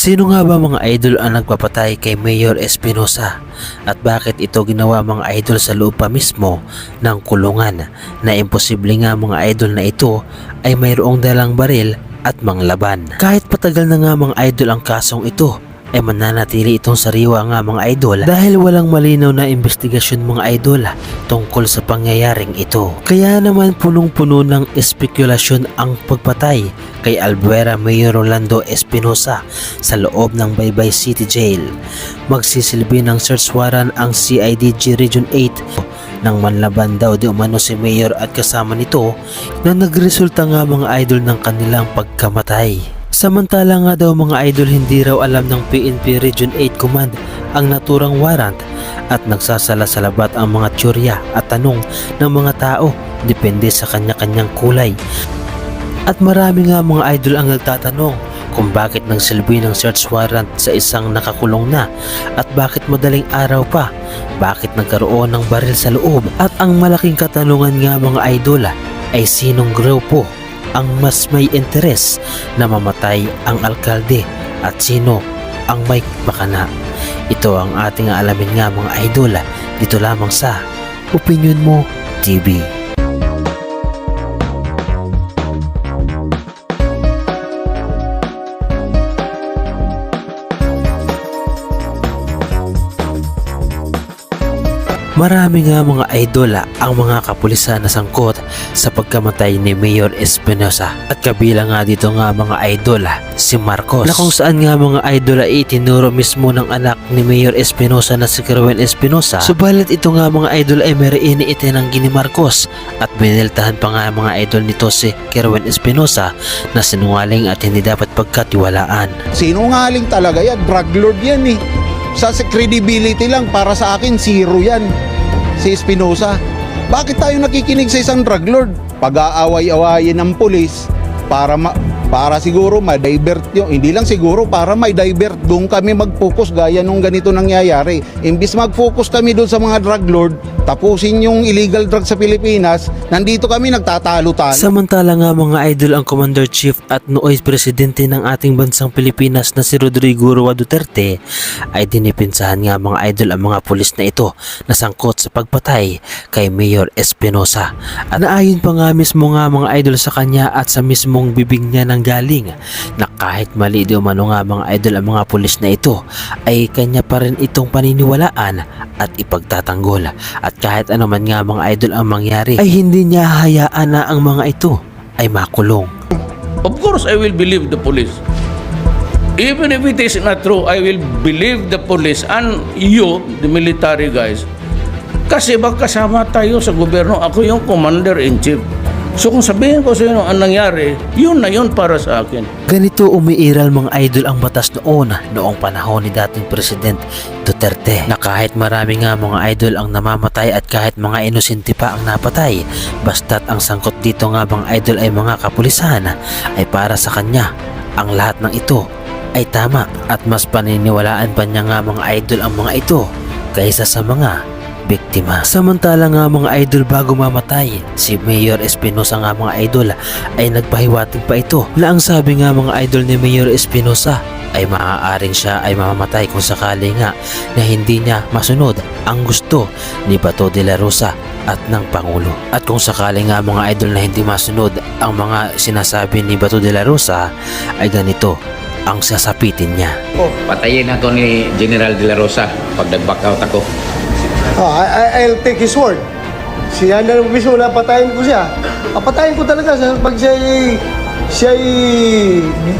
Sino nga ba mga idol ang nagpapatay kay Mayor Espinosa? At bakit ito ginawa mga idol sa loob pa mismo ng kulungan na imposible nga mga idol na ito ay mayroong dalang baril at manglaban. Kahit patagal na nga mga idol ang kasong ito ay mananatili itong sariwa nga mga idol dahil walang malinaw na investigasyon mga idol tungkol sa pangyayaring ito. Kaya naman punong-puno ng espekulasyon ang pagpatay kay Albuera Mayor Rolando Espinosa sa loob ng Baybay City Jail. Magsisilbi ng search warrant ang CIDG Region 8 nang manlaban daw di umano si Mayor at kasama nito na nagresulta nga mga idol ng kanilang pagkamatay. Samantala nga daw mga idol hindi raw alam ng PNP Region 8 Command ang naturang warrant at nagsasala sa labat ang mga tsorya at tanong ng mga tao depende sa kanya-kanyang kulay. At marami nga mga idol ang nagtatanong kung bakit nagsilbi ng search warrant sa isang nakakulong na at bakit madaling araw pa, bakit nagkaroon ng baril sa loob at ang malaking katanungan nga mga idol ay sinong grupo ang mas may interes na mamatay ang alkalde at sino ang may bakana. Ito ang ating alamin nga mga idol dito lamang sa Opinion Mo TV. Marami nga mga idola ang mga kapulisan na sangkot sa pagkamatay ni Mayor Espinosa at kabilang nga dito nga mga idola si Marcos na kung saan nga mga idola itinuro mismo ng anak ni Mayor Espinosa na si Kerwin Espinosa subalit ito nga mga idol ay may iniitinanggi ni Marcos at biniltahan pa nga mga idol nito si Kerwin Espinosa na sinungaling at hindi dapat pagkatiwalaan. Sinungaling talaga yan. Drug lord yan eh. Sa sa credibility lang, para sa akin, zero yan. Si Espinosa. Bakit tayo nakikinig sa isang drug lord? Pag-aaway-awayin ng pulis para ma- para siguro ma-divert yung hindi lang siguro para may divert doon kami mag-focus gaya nung ganito nangyayari. Imbis mag-focus kami doon sa mga drug lord tapusin yung illegal drug sa Pilipinas nandito kami nagtatalo-talo. Samantala nga mga idol ang Commander-Chief at nooy presidente ng ating bansang Pilipinas na si Rodrigo Roa Duterte ay dinipinsahan nga mga idol ang mga pulis na ito na sangkot sa pagpatay kay Mayor Espinosa. At naayon pa nga mismo nga mga idol sa kanya at sa mismong bibig niya nang galing na kahit mali di umano nga mga idol ang mga pulis na ito ay kanya pa rin itong paniniwalaan at ipagtatanggol at kahit ano man nga mga idol ang mangyari ay hindi niya hayaan na ang mga ito ay makulong. Of course, I will believe the police. Even if it is not true, I will believe the police and you, the military guys. Kasi magkasama tayo sa gobyerno. Ako yung commander-in-chief. So kung sabihin ko sa inyo ang nangyari, yun na yun para sa akin. Ganito umiiral mga idol ang batas noon noong panahon ni dating President Duterte na kahit marami nga mga idol ang namamatay at kahit mga inosente pa ang napatay basta't ang sangkot dito nga mga idol ay mga kapulisan ay para sa kanya ang lahat ng ito ay tama at mas paniniwalaan pa niya nga mga idol ang mga ito kaysa sa mga biktima. Samantala nga mga idol bago mamatay, si Mayor Espinosa nga mga idol ay nagpahiwatig pa ito na ang sabi nga mga idol ni Mayor Espinosa ay maaaring siya ay mamamatay kung sakali nga na hindi niya masunod ang gusto ni Bato de la Rosa at ng Pangulo. At kung sakali nga mga idol na hindi masunod ang mga sinasabi ni Bato de la Rosa ay ganito ang sasapitin niya. Patayin na to ni General De La Rosa pag nag-back out ako. Oh, I, I, I'll take his word. Siya na mismo na patayin ko siya. Papatayin ko talaga siya pag siya siya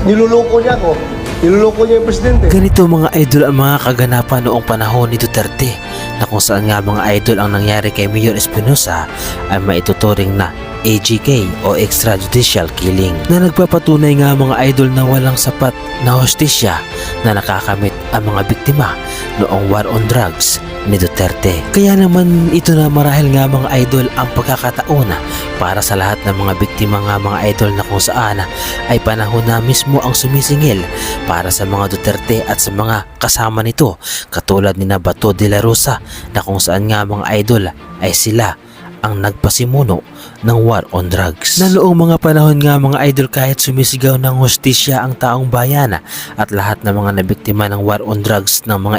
niluloko niya ako. Niluloko niya yung presidente. Ganito mga idol ang mga kaganapan noong panahon ni Duterte na kung saan nga mga idol ang nangyari kay Mayor Espinosa ay maituturing na AGK o extrajudicial killing na nagpapatunay nga mga idol na walang sapat na hostisya na nakakamit ang mga biktima noong war on drugs ni Duterte. Kaya naman ito na marahil nga mga idol ang pagkakataon para sa lahat ng mga biktima nga mga idol na kung saan ay panahon na mismo ang sumisingil para sa mga Duterte at sa mga kasama nito katulad ni Bato de la Rosa na kung saan nga mga idol ay sila ang nagpasimuno ng war on drugs. Na noong mga panahon nga mga idol kahit sumisigaw ng hustisya ang taong bayan at lahat ng mga nabiktima ng war on drugs ng mga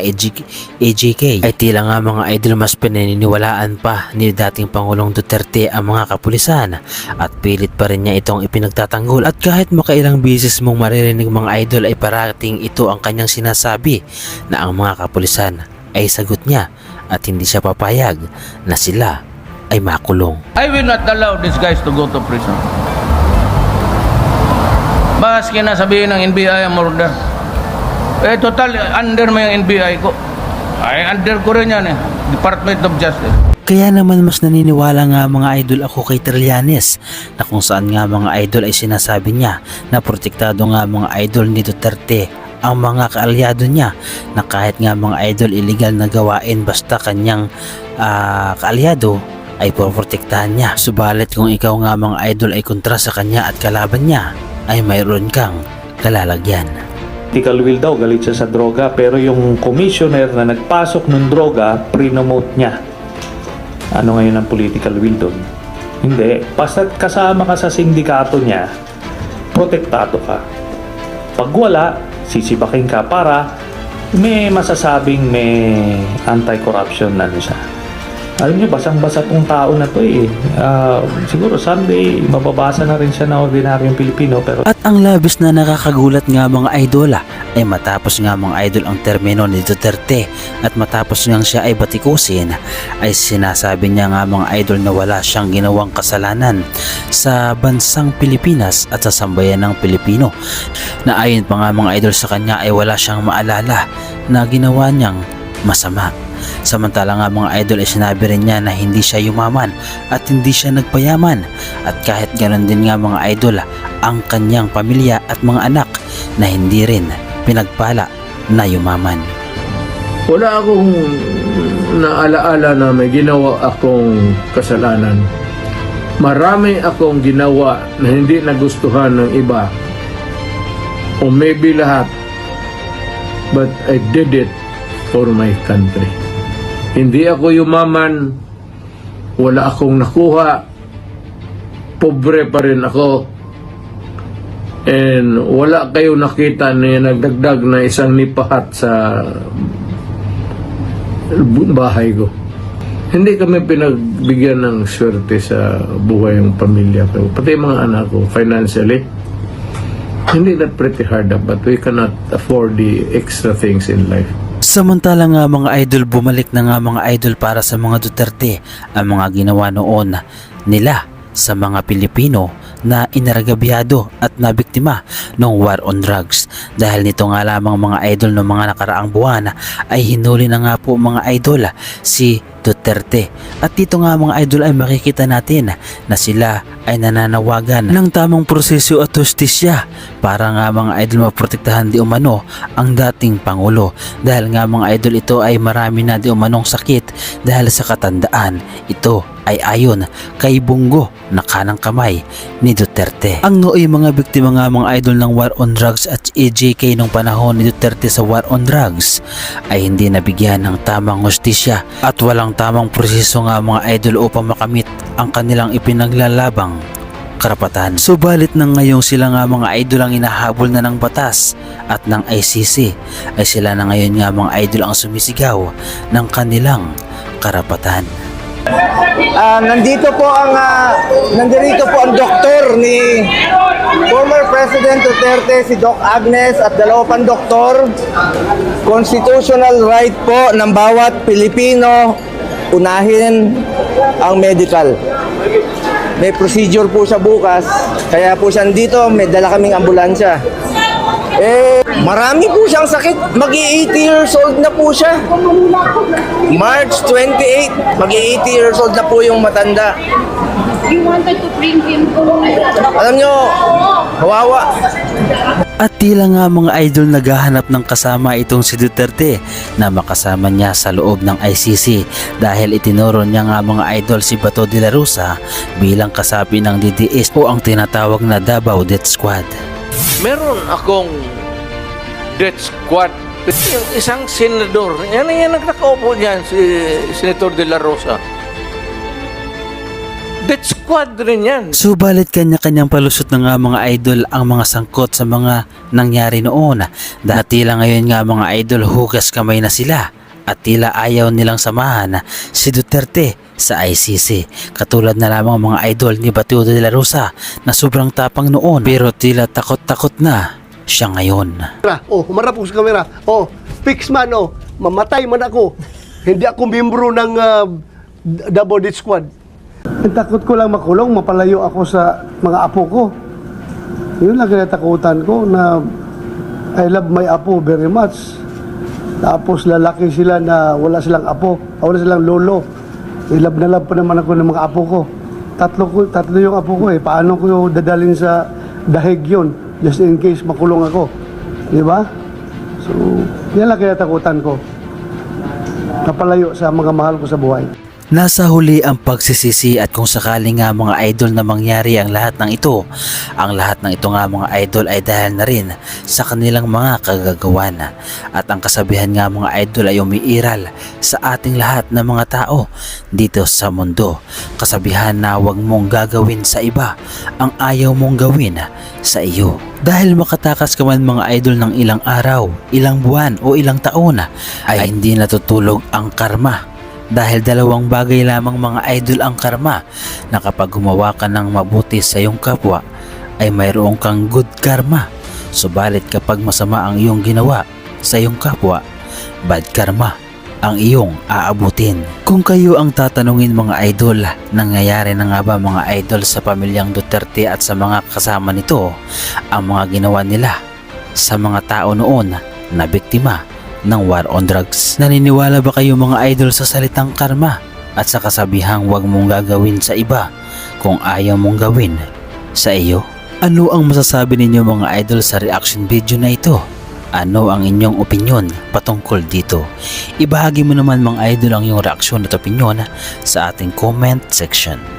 AJK ay tila nga mga idol mas pinaniniwalaan pa ni dating Pangulong Duterte ang mga kapulisan at pilit pa rin niya itong ipinagtatanggol at kahit makailang bisis mong maririnig mga idol ay parating ito ang kanyang sinasabi na ang mga kapulisan ay sagot niya at hindi siya papayag na sila ay makulong. I will not allow these guys to go to prison. Maski na sabihin ng NBI ang murder. Eh, total, under mo yung NBI ko. Ay, under ko rin yan eh. Department of Justice. Kaya naman mas naniniwala nga mga idol ako kay Trillanes na kung saan nga mga idol ay sinasabi niya na protektado nga mga idol ni Duterte ang mga kaalyado niya na kahit nga mga idol illegal na gawain basta kanyang ah, kaalyado ay poprotektahan niya. Subalit kung ikaw nga mga idol ay kontra sa kanya at kalaban niya ay mayroon kang kalalagyan. political will daw, galit siya sa droga. Pero yung commissioner na nagpasok ng droga, prinomote niya. Ano ngayon ang political will doon? Hindi. Basta kasama ka sa sindikato niya, protektado ka. Pag wala, sisibakin ka para may masasabing may anti-corruption na ano. Alam niyo, basang-basa tong tao na to eh. Ah, siguro someday, mababasa na rin siya na ordinaryong Pilipino pero At ang labis na nakakagulat nga mga idola ay matapos nga mga idol ang termino ni Duterte at matapos nga siya ay batikusin ay sinasabi niya nga mga idol na wala siyang ginawang kasalanan sa bansang Pilipinas at sa sambayan ng Pilipino na ayon pa nga mga idol sa kanya ay wala siyang maalala na ginawa niyang masama. Samantala nga mga idol ay sinabi rin niya na hindi siya yumaman at hindi siya nagpayaman at kahit ganoon din nga mga idol ang kanyang pamilya at mga anak na hindi rin pinagpala na yumaman. Wala akong naalaala na may ginawa akong kasalanan. Marami akong ginawa na hindi nagustuhan ng iba. O maybe lahat. But I did it for my country. Hindi ako yumaman. Wala akong nakuha. Pobre pa rin ako. And wala kayo nakita na nagdagdag na isang nipahat sa bahay ko. Hindi kami pinagbigyan ng swerte sa buhay ng pamilya ko. Pati mga anak ko, financially. Hindi that pretty hard but we cannot afford the extra things in life. Samantala nga mga idol bumalik na nga mga idol para sa mga Duterte ang mga ginawa noon nila sa mga Pilipino na inaragabyado at nabiktima ng war on drugs. Dahil nito nga lamang mga idol ng mga nakaraang buwan ay hinuli na nga po mga idol si Duterte. At dito nga mga idol ay makikita natin na sila ay nananawagan ng tamang proseso at justisya para nga mga idol maprotektahan di umano ang dating Pangulo. Dahil nga mga idol ito ay marami na di umanong sakit dahil sa katandaan. Ito ay ayon kay Bungo na kanang kamay ni Duterte. Ang nooy mga biktima nga mga idol ng war on drugs at EJK nung panahon ni Duterte sa war on drugs ay hindi nabigyan ng tamang hustisya at walang tamang proseso nga mga idol upang makamit ang kanilang ipinaglalabang karapatan. Subalit nang ngayong sila nga mga idol ang inahabol na ng batas at ng ICC ay sila na ngayon nga mga idol ang sumisigaw ng kanilang karapatan. Ah, nandito po ang ah, nandito po ang doktor ni former President Duterte si Doc Agnes at dalawa pang doktor. Constitutional right po ng bawat Pilipino unahin ang medical. May procedure po siya bukas, kaya po siya dito, may dala kaming ambulansya. Eh, marami po siyang sakit. Mag-80 years old na po siya. March 28, mag-80 years old na po yung matanda. You wanted to bring him to Alam nyo, kawawa. At tila nga mga idol naghahanap ng kasama itong si Duterte na makasama niya sa loob ng ICC dahil itinuro niya nga mga idol si Bato de la Rosa bilang kasapi ng DDS o ang tinatawag na Davao Death Squad. Meron akong death squad. Isang senador, yan yan ang nakaupo niyan, si Senator De La Rosa. Death squad rin yan. Subalit kanya-kanyang palusot na nga mga idol ang mga sangkot sa mga nangyari noon. Dahil tila ngayon nga mga idol hugas kamay na sila at tila ayaw nilang samahan si Duterte sa ICC. Katulad na lamang mga idol ni Batudo de la Rosa na sobrang tapang noon pero tila takot-takot na siya ngayon. Oh, humarap ko sa camera. Oh, fix man oh. Mamatay man ako. Hindi ako membro ng uh, Double Death Squad. Ang takot ko lang makulong, mapalayo ako sa mga apo ko. Yun lang kinatakutan ko na I love my apo very much. Tapos lalaki sila na wala silang apo, ah, wala silang lolo. I love na love pa naman ako ng mga apo ko. Tatlo ko, tatlo yung apo ko eh. Paano ko dadalhin sa dahig yun? Just in case makulong ako. Di ba? So, yan lang kinatakutan ko. Napalayo sa mga mahal ko sa buhay. Nasa huli ang pagsisisi at kung sakali nga mga idol na mangyari ang lahat ng ito, ang lahat ng ito nga mga idol ay dahil na rin sa kanilang mga kagagawan. At ang kasabihan nga mga idol ay umiiral sa ating lahat ng mga tao dito sa mundo. Kasabihan na huwag mong gagawin sa iba ang ayaw mong gawin sa iyo. Dahil makatakas ka man mga idol ng ilang araw, ilang buwan o ilang taon ay hindi natutulog ang karma dahil dalawang bagay lamang mga idol ang karma na kapag gumawa ka ng mabuti sa iyong kapwa ay mayroong kang good karma. Subalit kapag masama ang iyong ginawa sa iyong kapwa, bad karma ang iyong aabutin. Kung kayo ang tatanungin mga idol, nangyayari na nga ba mga idol sa pamilyang Duterte at sa mga kasama nito ang mga ginawa nila sa mga tao noon na biktima ng war on drugs. Naniniwala ba kayo mga idol sa salitang karma at sa kasabihang huwag mong gagawin sa iba kung ayaw mong gawin sa iyo? Ano ang masasabi ninyo mga idol sa reaction video na ito? Ano ang inyong opinion patungkol dito? Ibahagi mo naman mga idol ang iyong reaksyon at opinion sa ating comment section.